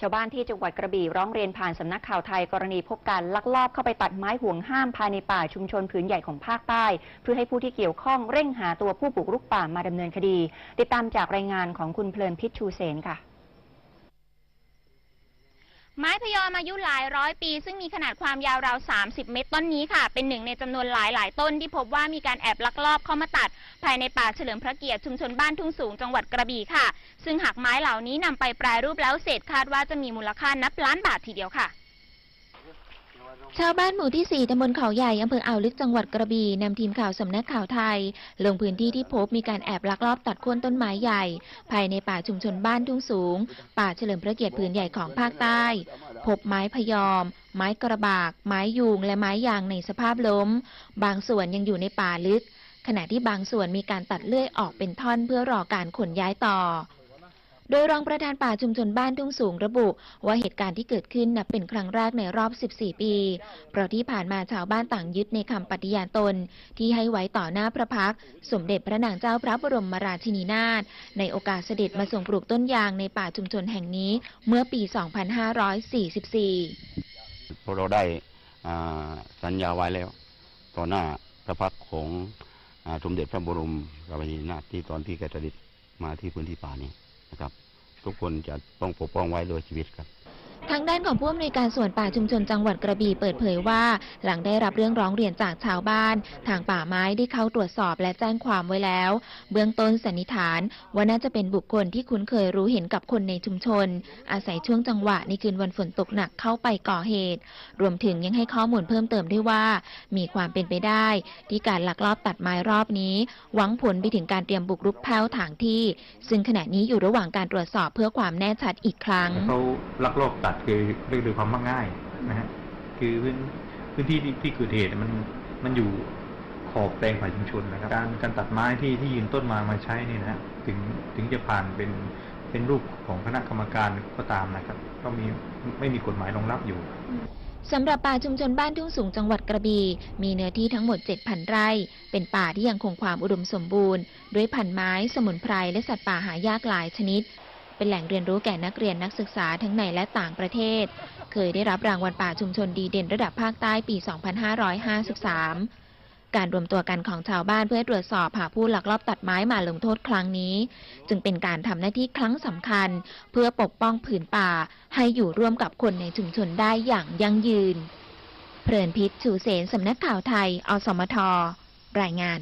ชาวบ้านที่จังหวัดกระบี่ร้องเรียนผ่านสำนักข่าวไทยกรณีพบการลักลอบเข้าไปตัดไม้ห่วงห้ามภายในป่าชุมชนพื้นใหญ่ของภาคใต้ เพื่อให้ผู้ที่เกี่ยวข้องเร่งหาตัวผู้บุกรุกป่ามาดำเนินคดี ติดตามจากรายงานของคุณเพลินพิชชูเสนค่ะ ไม้พยอมอายุหลายร้อยปี ซึ่งมีขนาดความยาวราว 30 เมตรต้นนี้ค่ะ เป็นหนึ่งในจำนวนหลายหลายต้นที่พบว่ามีการแอบลักลอบเข้ามาตัด ภายในป่าเฉลิมพระเกียรติชุมชนบ้านทุ่งสูงจังหวัดกระบี่ค่ะ ซึ่งหากไม้เหล่านี้นำไปแปรรูปแล้วเสร็จคาดว่าจะมีมูลค่านับล้านบาททีเดียวค่ะ ชาวบ้านหมู่ที่ 4ตำบลเขาใหญ่อำเภออ่าวลึกจังหวัดกระบี่นำทีมข่าวสำนักข่าวไทย ลงพื้นที่ที่พบมีการแอบลักลอบตัดโค่นต้นไม้ใหญ่ ภายในป่าชุมชนบ้านทุ่งสูง ป่าเฉลิมพระเกียรติผืนใหญ่ของภาคใต้ พบไม้พยอม ไม้กระบาก ไม้ยูงและไม้ยางในสภาพล้ม บางส่วนยังอยู่ในป่าลึก ขณะที่บางส่วนมีการตัดเลื่อยออกเป็นท่อนเพื่อรอการขนย้ายต่อ โดยรองประธานป่าชุมชนบ้านทุ่งสูงระบุ ว่าเหตุการณ์ที่เกิดขึ้นนับเป็นครั้งแรกในรอบ 14 ปี เพราะที่ผ่านมาชาวบ้านต่างยึดในคำปฏิญาณตน ที่ให้ไว้ต่อหน้าพระพัก สมเด็จพระนางเจ้าพระบรมราชินีนาถในโอกาสเสด็จมาทรงปลูกต้นยางในป่าชุมชนแห่งนี้เมื่อปี 2544เพราะเราได้สัญญาไว้แล้ว ต่อหน้าพระพักของสมเด็จพระบรมราชินีนาถที่ตอนที่แกเสด็จมาที่พื้นที่ป่านี้ นะครับ ทุกคนจะต้องปกป้องไว้ด้วยชีวิตครับ ทางด้านของผู้อำนวยการส่วนป่าชุมชนจังหวัดกระบี่เปิดเผยว่า หลังได้รับเรื่องร้องเรียนจากชาวบ้าน ทางป่าไม้ได้เข้าตรวจสอบและแจ้งความไว้แล้ว เบื้องต้นสันนิษฐานว่าน่าจะเป็นบุคคลที่คุ้นเคยรู้เห็นกับคนในชุมชน อาศัยช่วงจังหวะในคืนวันฝนตกหนักเข้าไปก่อเหตุ รวมถึงยังให้ข้อมูลเพิ่มเติมด้วยว่า มีความเป็นไปได้ ที่การลักลอบตัดไม้รอบนี้ หวังผลไปถึงการเตรียมบุกรุกแพ้วถางที่ ซึ่งขณะนี้อยู่ระหว่างการตรวจสอบเพื่อความแน่ชัดอีกครั้งเขาลักลอบตัดคือเรื่องดยความมักง่ายนะฮะคือพื้นพื้นที่ที่เกิดเหตุมันมันอยู่ขอบแปลงป่าชุมชนนะครับ การการตัดไม้ที่ที่ยืนต้นมามาใช้เนี่ยนะฮะถึงถึงจะผ่านเป็นเป็นรูปของคณะกรรมการก็ตามนะครับ ก็มีไม่มีกฎหมายรองรับอยู่สำหรับป่าชุมชนบ้านทุ่งสูงจังหวัดกระบี่มีเนื้อที่ทั้งหมด 7,000 ไร่ เป็นป่าที่ยังคงความอุดมสมบูรณ์ ด้วยพันไม้ สมุนไพรและสัตว์ป่าหายากหลายชนิด เป็นแหล่งเรียนรู้แก่นักเรียนนักศึกษาทั้งในและต่างประเทศ เคยได้รับรางวัลป่าชุมชนดีเด่นระดับภาคใต้ปี 2553 การรวมตัวกันของชาวบ้านเพื่อตรวจสอบหาผู้ลักลอบตัดไม้มาลงโทษครั้งนี้ จึงเป็นการทำหน้าที่ครั้งสำคัญ เพื่อปกป้องผืนป่า ให้อยู่ร่วมกับคนในชุมชนได้อย่างยั่งยืน เพลินพิษชูเสนสำนักข่าวไทย อสมทรายงาน